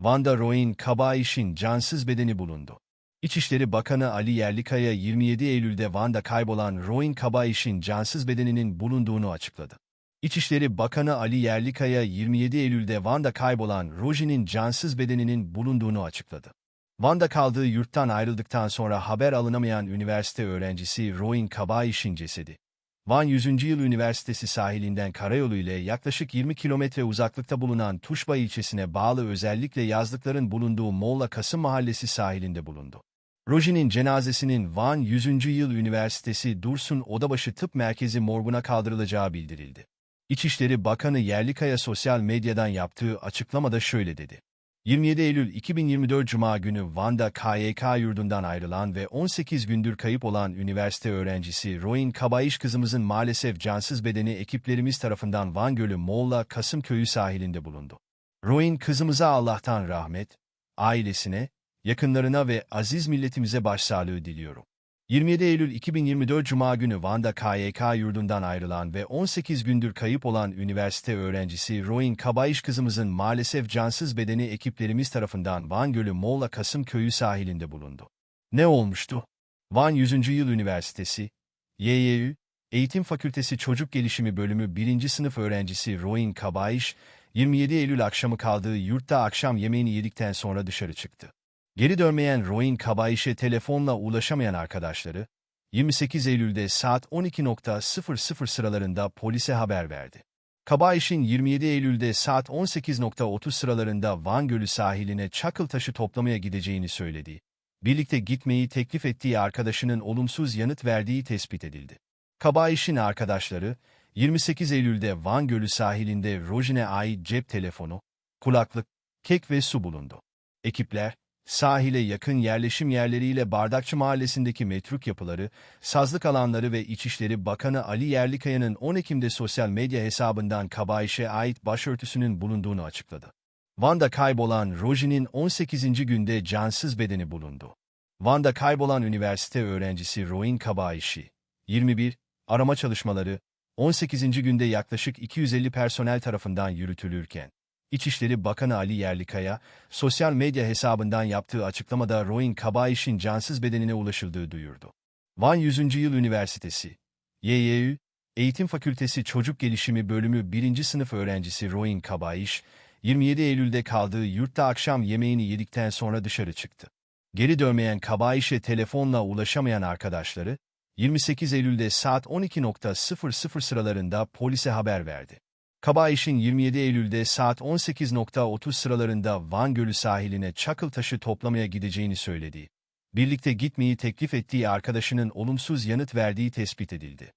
Van'da Roin Kabaiş'in cansız bedeni bulundu. İçişleri Bakanı Ali Yerlikaya 27 Eylül'de Van'da kaybolan Roin Kabaiş'in cansız bedeninin bulunduğunu açıkladı. İçişleri Bakanı Ali Yerlikaya 27 Eylül'de Van'da kaybolan Roji'nin cansız bedeninin bulunduğunu açıkladı. Van'da kaldığı yurttan ayrıldıktan sonra haber alınamayan üniversite öğrencisi Roin Kabaiş'in cesedi. Van 100. Yıl Üniversitesi sahilinden karayolu ile yaklaşık 20 kilometre uzaklıkta bulunan Tuşba ilçesine bağlı özellikle yazlıkların bulunduğu Molla Kasım Mahallesi sahilinde bulundu. Roji'nin cenazesinin Van 100. Yıl Üniversitesi Dursun Odabaşı Tıp Merkezi morguna kaldırılacağı bildirildi. İçişleri Bakanı Yerlikaya sosyal medyadan yaptığı açıklamada şöyle dedi. 27 Eylül 2024 Cuma günü Van'da KYK yurdundan ayrılan ve 18 gündür kayıp olan üniversite öğrencisi Roin Kabayiş kızımızın maalesef cansız bedeni ekiplerimiz tarafından Van Gölü Molla Kasım Köyü sahilinde bulundu. Roin kızımıza Allah'tan rahmet, ailesine, yakınlarına ve aziz milletimize başsağlığı diliyorum. 27 Eylül 2024 Cuma günü Van'da KYK yurdundan ayrılan ve 18 gündür kayıp olan üniversite öğrencisi Roin Kabayiş kızımızın maalesef cansız bedeni ekiplerimiz tarafından Van Gölü Molla Kasım Köyü sahilinde bulundu. Ne olmuştu? Van 100. Yıl Üniversitesi, YYÜ, Eğitim Fakültesi Çocuk Gelişimi Bölümü 1. sınıf öğrencisi Roin Kabayiş, 27 Eylül akşamı kaldığı yurtta akşam yemeğini yedikten sonra dışarı çıktı. Geri dönmeyen Roin Kabayiş'e telefonla ulaşamayan arkadaşları, 28 Eylül'de saat 12.00 sıralarında polise haber verdi. Kabayiş'in 27 Eylül'de saat 18.30 sıralarında Van Gölü sahiline çakıl taşı toplamaya gideceğini söyledi. Birlikte gitmeyi teklif ettiği arkadaşının olumsuz yanıt verdiği tespit edildi. Kabayiş'in arkadaşları, 28 Eylül'de Van Gölü sahilinde Rojin'e ait cep telefonu, kulaklık, kek ve su bulundu. Ekipler, sahile yakın yerleşim yerleriyle Bardakçı Mahallesi'ndeki metruk yapıları, sazlık alanları ve İçişleri Bakanı Ali Yerlikaya'nın 10 Ekim'de sosyal medya hesabından Kabayiş'e ait başörtüsünün bulunduğunu açıkladı. Van'da kaybolan Roji'nin 18. günde cansız bedeni bulundu. Van'da kaybolan üniversite öğrencisi Roin Kabayiş'i, 21, arama çalışmaları, 18. günde yaklaşık 250 personel tarafından yürütülürken, İçişleri Bakanı Ali Yerlikaya, sosyal medya hesabından yaptığı açıklamada Roin Kabayiş'in cansız bedenine ulaşıldığı duyurdu. Van 100. Yıl Üniversitesi, YYÜ, Eğitim Fakültesi Çocuk Gelişimi Bölümü 1. sınıf öğrencisi Roin Kabayiş, 27 Eylül'de kaldığı yurtta akşam yemeğini yedikten sonra dışarı çıktı. Geri dönmeyen Kabayiş'e telefonla ulaşamayan arkadaşları, 28 Eylül'de saat 12.00 sıralarında polise haber verdi. Kabayiş'in 27 Eylül'de saat 18.30 sıralarında Van Gölü sahiline çakıl taşı toplamaya gideceğini söyledi. Birlikte gitmeyi teklif ettiği arkadaşının olumsuz yanıt verdiği tespit edildi.